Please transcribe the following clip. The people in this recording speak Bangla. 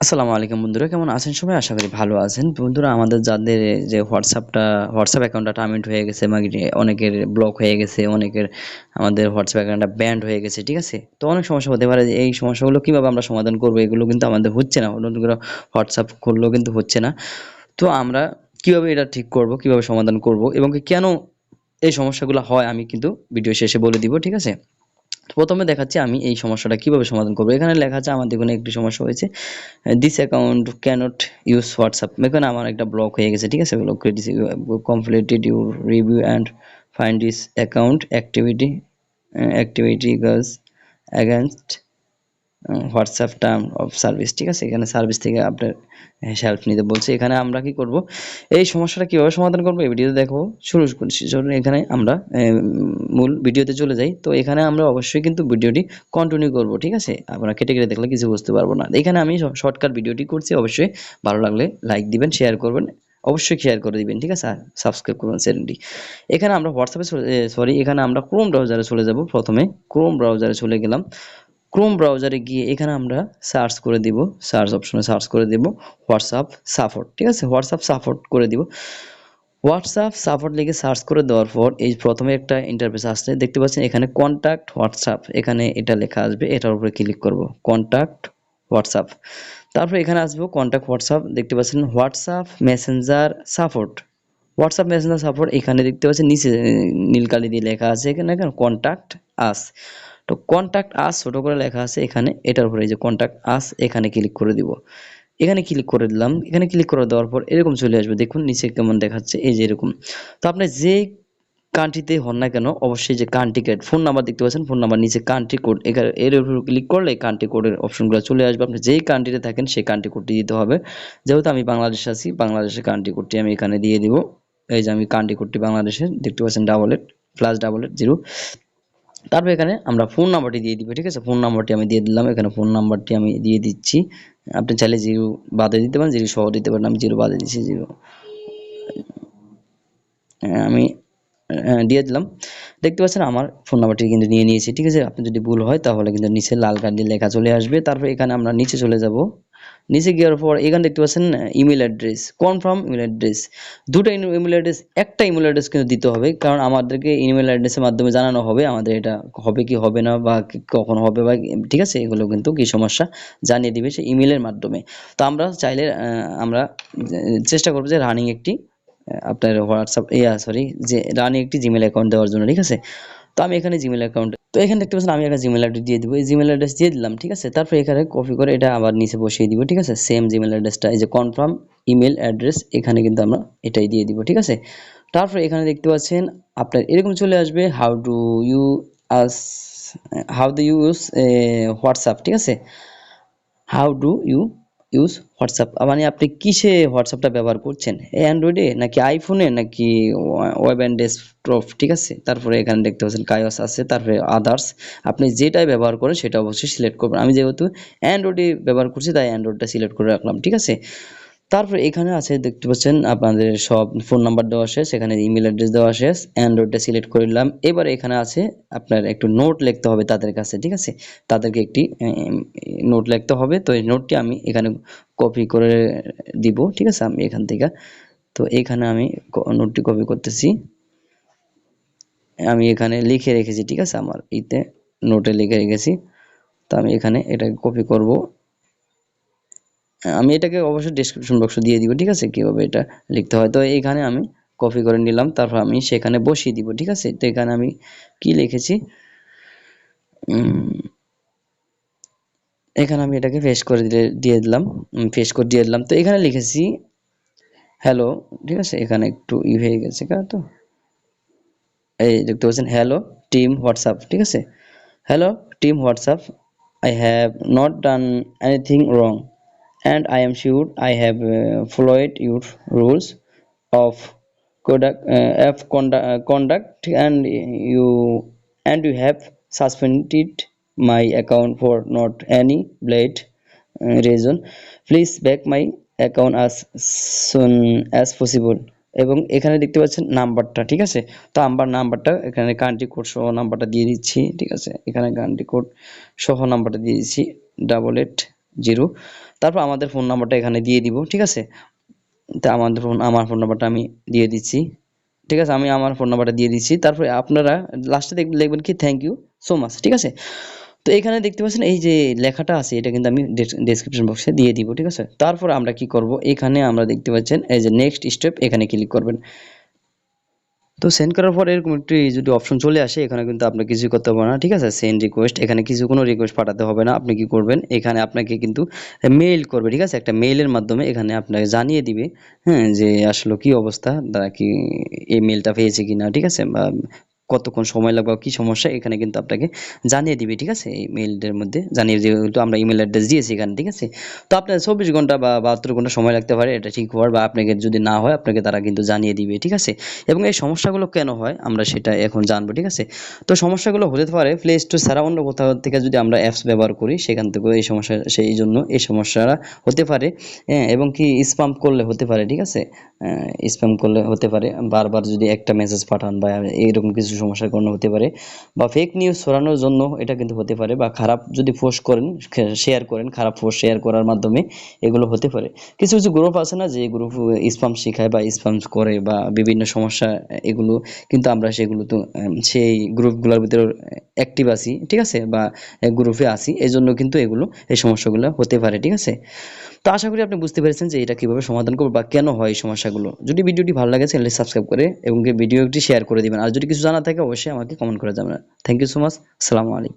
আসসালামু আলাইকুম বন্ধুরা, কেমন আছেন সবাই? আশা করি ভালো আছেন। বন্ধুরা, আমাদের যাদের যে হোয়াটসঅ্যাপটা, হোয়াটসঅ্যাপ অ্যাকাউন্টটা টার্মিনেট হয়ে গেছে মানে অনেকের ব্লক হয়ে গেছে, অনেকের আমাদের হোয়াটসঅ্যাপ অ্যাকাউন্টটা ব্যান্ড হয়ে গেছে, ঠিক আছে? তো অনেক সমস্যা হতে পারে এই সমস্যাগুলো কীভাবে আমরা সমাধান করব, এগুলো কিন্তু আমাদের হচ্ছে না। নতুন করে হোয়াটসঅ্যাপ করলেও কিন্তু হচ্ছে না। তো আমরা কীভাবে এটা ঠিক করব, কীভাবে সমাধান করব এবং কেন এই সমস্যাগুলো হয়, আমি কিন্তু ভিডিও শেষে বলে দিব, ঠিক আছে? প্রথমে দেখাচ্ছি আমি এই সমস্যাটা কীভাবে সমাধান করব। এখানে লেখা আছে, আমার দেখুন একটি সমস্যা হয়েছে। This account cannot use WhatsApp এখানে আমার একটা ব্লক হয়ে গেছে, ঠিক আছে? Block completed your review and find this account activity activity girls against WhatsApp term of service ঠিক আছে? এখানে সার্ভিস থেকে আপনার হেল্প নিতে বলছে। এখানে আমরা কি করব? এই সমস্যাটা কীভাবে সমাধান করব? এই ভিডিওতে দেখো, শুরু করছি। চলুন, এখানে আমরা মূল ভিডিওতে চলে যাই। তো এখানে আমরা অবশ্যই কিন্তু ভিডিওটি কন্টিনিউ করব, ঠিক আছে? আপনারা কেটে কেটে দেখলে কিছু বুঝতে পারব না। এখানে আমি শর্টকাট ভিডিওটি করছি। অবশ্যই ভালো লাগলে লাইক দিবেন শেয়ার করবেন। অবশ্যই শেয়ার করে দিবেন, ঠিক আছে? আর সাবস্ক্রাইব করবেন চ্যানেলটি এখানে আমরা হোয়াটসঅ্যাপে সরি এখানে আমরা ক্রোম ব্রাউজারে চলে যাব প্রথমে। ক্রোম ব্রাউজারে চলে গেলাম। ক্রোম ব্রাউজারে গিয়ে এখানে আমরা সার্চ করে দিব সার্চ অপশনে সার্চ করে দেব হোয়াটসঅ্যাপ সাপোর্ট ঠিক আছে? হোয়াটসঅ্যাপ সাপোর্ট করে দিব। হোয়াটসঅ্যাপ সাপোর্ট লিখে সার্চ করে দেওয়ার পর এই প্রথমে একটা ইন্টারফেস আসছে, দেখতে পাচ্ছেন এখানে কন্ট্যাক্ট হোয়াটসঅ্যাপ এখানে এটা লেখা আসবে, এটার উপরে ক্লিক করব কন্ট্যাক্ট হোয়াটসঅ্যাপ তারপর এখানে আসব কন্ট্যাক্ট হোয়াটসঅ্যাপ দেখতে পাচ্ছেন WhatsApp messenger support WhatsApp messenger support এখানে দেখতে পাচ্ছেন, নিচে নীলকালি দিয়ে লেখা আছে এখানে এখানে কন্ট্যাক্ট আস তো কন্ট্যাক্ট আস ছোট করে লেখা আছে এখানে, এটার উপরে যে কন্ট্যাক্ট আস এখানে ক্লিক করে দিব। এখানে ক্লিক করে দিলাম, এখানে ক্লিক করে দেওয়ার পর এরকম চলে আসবে, দেখুন নিচে কেমন দেখাচ্ছে, এই যে এরকম। তো আপনি যে কান্ট্রিতে হন না কেন, অবশ্যই যে কান্ট্রি কোড ফোন নাম্বার দেখতে পাচ্ছেন ফোন নাম্বার নিচে কান্ট্রি কোড এর উপর ক্লিক করলে কান্ট্রি কোডের অপশনগুলো চলে আসবে। আপনি যেই কান্ট্রিতে থাকেন, সেই কান্ট্রি কোডটি দিতে হবে। যেহেতু আমি বাংলাদেশে আছি, বাংলাদেশের কান্ট্রি কোডটি আমি এখানে দিয়ে দিব। এই যে আমি কান্ট্রি কোডটি বাংলাদেশের দেখতে পাচ্ছেন double eight plus double eight zero তারপর এখানে আমরা ফোন নাম্বারটি দিয়ে দিব, ঠিক আছে? ফোন নাম্বারটি আমি দিয়ে দিলাম। এখানে ফোন নাম্বারটি আমি দিয়ে দিচ্ছি। আপনি চাইলে জিরো বাদে দিতে পারেন জিরো সহ দিতে পারেন। আমি জিরো বাদে দিচ্ছি জিরো আমি দিয়ে দিলাম। দেখতে পাচ্ছেন আমার ফোন নাম্বারটি কিন্তু নিয়ে নিয়েছি, ঠিক আছে? আপনি যদি ভুল হয় তাহলে কিন্তু নিচে লাল দিয়ে লেখা চলে আসবে। তারপর এখানে আমরা নিচে চলে যাব। নিচে গিয়ে পর এখানে দেখতে পাচ্ছেন email address confirm email address দুটো ইমেল অ্যাড্রেস একটা ইমেল অ্যাড্রেস কিন্তু দিতে হবে, কারণ আমাদেরকে ইমেল অ্যাড্রেসের মাধ্যমে জানানো হবে, আমাদের এটা হবে কি, হবে না, বা কখন হবে, বা ঠিক আছে, এগুলো কিন্তু কি সমস্যা জানিয়ে দিবে সে ইমেলের মাধ্যমে। তো আমরা চাইলে আমরা চেষ্টা করব যে রানিং একটি আপনার হোয়াটসঅ্যাপ ইয়া সরি যে রানিং একটি জিমেল অ্যাকাউন্ট দেওয়ার জন্য, ঠিক আছে? তো আমি এখানে জিমেল অ্যাকাউন্ট তো এখানে দেখতে পাচ্ছেন আমি একটা জিমেল অ্যাড্রেস দিয়ে দিব। এই জিমেল অ্যাড্রেস দিয়ে দিলাম, ঠিক আছে? তারপর এখানে কপি করে এটা আবার নিচে বসিয়ে দিব, ঠিক আছে? সেম জিমেল অ্যাড্রেসটা এই যে কনফার্ম ইমেল অ্যাড্রেস এখানে কিন্তু আমরা এটাই দিয়ে দিব, ঠিক আছে? তারপর এখানে দেখতে পাচ্ছেন আপনার এরকম চলে আসবে how to you us how do use WhatsApp ঠিক আছে? How do you use WhatsApp মানে আপনি কিসে হোয়াটসঅ্যাপটা ব্যবহার করছেন? অ্যান্ড্রয়েডে নাকি আইফোনে নাকি ওয়েব অ্যান্ড ডেস্কটপ ঠিক আছে? তারপরে এখানে দেখতে পাচ্ছেন কায়স আছে, তারপরে আদার্স আপনি যেটাই ব্যবহার করেন সেটা অবশ্যই সিলেক্ট করবেন। আমি যেহেতু অ্যান্ড্রয়েডে ব্যবহার করছি, তাই অ্যান্ড্রয়েডটা সিলেক্ট করে রাখলাম, ঠিক আছে? তারপর এখানে আছে, দেখতে পাচ্ছেন, আপনাদের সব ফোন নাম্বার দেওয়া শেষ এখানে ইমেল অ্যাড্রেস দেওয়া শেষ অ্যান্ড্রয়েডটা সিলেক্ট করে নিলাম। এবার এখানে আছে, আপনার একটু নোট লিখতে হবে তাদের কাছে, ঠিক আছে? তাদেরকে একটি নোট লিখতে হবে, তো এই নোটটি আমি এখানে কপি করে দিব, ঠিক আছে? আমি এখান থেকে, তো এখানে আমি নোটটি কপি করতেছি। আমি এখানে লিখে রেখেছি, ঠিক আছে? আমার ইতে নোটে লিখে রেখেছি, তো আমি এখানে এটা কপি করব। আমি এটাকে অবশ্যই ডিসক্রিপশন বক্সে দিয়ে দিব, ঠিক আছে? কীভাবে এটা লিখতে হয়? তো এখানে আমি কপি করে নিলাম, তারপর আমি সেখানে বসিয়ে দিব, ঠিক আছে? তো এখানে আমি কি লিখেছি? এখানে আমি এটাকে ফেস করে দিয়ে দিলাম ফেস করে দিয়ে দিলাম। তো এখানে লিখেছি হ্যালো ঠিক আছে? এখানে একটু ই হয়ে গেছে, কা, তো? এই দেখতে পাচ্ছেন হ্যালো টিম হোয়াটসঅ্যাপ ঠিক আছে? Hello team WhatsApp I have not done anything wrong and I am sure I have uh, followed your rules of conduct, uh, of conduct, uh, conduct and you and you have suspended my account for not any blade uh, reason please back my account as soon as possible এবং এখানে দেখতে পাচ্ছেন নাম্বারটা ঠিক আছে তো আমার নাম্বারটা এখানে কান্ট্রি কোড সহ নাম্বারটা দিয়ে দিচ্ছি ঠিক আছে এখানে কান্ট্রি কোড সহ নাম্বারটা দিয়ে দিচ্ছি ডাবল এইট জিরো। তারপর আমাদের ফোন নাম্বারটা এখানে দিয়ে দিব, ঠিক আছে? তা আমাদের ফোন আমার ফোন নাম্বারটা আমি দিয়ে দিচ্ছি, ঠিক আছে? আমি আমার ফোন নাম্বারটা দিয়ে দিচ্ছি। তারপরে আপনারা লাস্টে লিখবেন কি থ্যাংক ইউ সো মাচ ঠিক আছে? তো এখানে দেখতে পাচ্ছেন, এই যে লেখাটা আছে, এটা কিন্তু আমি ডেসক্রিপশন বক্সে দিয়ে দিব, ঠিক আছে? তারপর আমরা কি করব? এখানে আমরা দেখতে পাচ্ছেন, এই যে নেক্সট স্টেপ এখানে ক্লিক করবেন। তো সেন্ড করার পর এরকম একটি যদি অপশন চলে আসে, এখানে কিন্তু আপনার কিছু করতে হবে না, ঠিক আছে? সেন্ড রিকোয়েস্ট এখানে কিছু কোনো রিকোয়েস্ট পাঠাতে হবে না, আপনি কি করবেন? এখানে আপনাকে কিন্তু মেইল করবে, ঠিক আছে? একটা মেইলের মাধ্যমে এখানে আপনাকে জানিয়ে দিবে হ্যাঁ যে আসলে কি অবস্থা, তারা কি এই মেলটা পেয়েছে কি না ঠিক আছে? বা কতক্ষণ সময় লাগবে কি সমস্যা, এখানে কিন্তু আপনাকে জানিয়ে দিবে, ঠিক আছে? এই মেইলটার মধ্যে জানিয়ে যেহেতু আমরা ইমেল অ্যাড্রেস দিয়েছি এখানে, ঠিক আছে? তো আপনার চব্বিশ ঘণ্টা বা বাহাত্তর ঘণ্টা সময় লাগতে পারে, এটা ঠিক হওয়ার বা আপনাকে যদি না হয়, আপনাকে তারা কিন্তু জানিয়ে দিবে, ঠিক আছে? এবং এই সমস্যাগুলো কেন হয়, আমরা সেটা এখন জানব, ঠিক আছে? তো সমস্যাগুলো হতে পারে প্লে স্টোর ছাড়া অন্য কোথাও থেকে যদি আমরা অ্যাপস ব্যবহার করি, সেখান থেকেও এই সমস্যা, সেই জন্য এই সমস্যাটা হতে পারে। হ্যাঁ এবং কি স্পাম করলে হতে পারে, ঠিক আছে? স্প্যাম করলে হতে পারে, বারবার যদি একটা মেসেজ পাঠান বা এইরকম কিছু সমস্যার কারণে হতে পারে বা ফেক নিউজ ছড়ানোর জন্য এটা কিন্তু হতে পারে বা খারাপ যদি পোস্ট করেন শেয়ার করেন, খারাপ পোস্ট শেয়ার করার মাধ্যমে এগুলো হতে পারে। কিছু কিছু গ্রুপ আছে না যে গ্রুপ স্পাম শেখায় বা স্পাম করে বা বিভিন্ন সমস্যা, এগুলো কিন্তু আমরা সেগুলো তো সেই গ্রুপগুলোর ভিতরে অ্যাক্টিভ আছি, ঠিক আছে? বা গ্রুপে আছি এই জন্য কিন্তু এগুলো, এই সমস্যাগুলো হতে পারে, ঠিক আছে? তো আশা করি আপনি বুঝতে পেরেছেন যে এটা কীভাবে সমাধান করব বা কেন হয় এই সমস্যাগুলো। যদি ভিডিওটি ভালো লাগে চ্যানেলটি সাবস্ক্রাইব করে এবং ভিডিওটি শেয়ার করে দিবেন। আর যদি কিছু জানা থাকে অবশ্যই আমাকে কমেন্ট করে যাবেন থ্যাংক ইউ সো মাচ সালামু আলাইকুম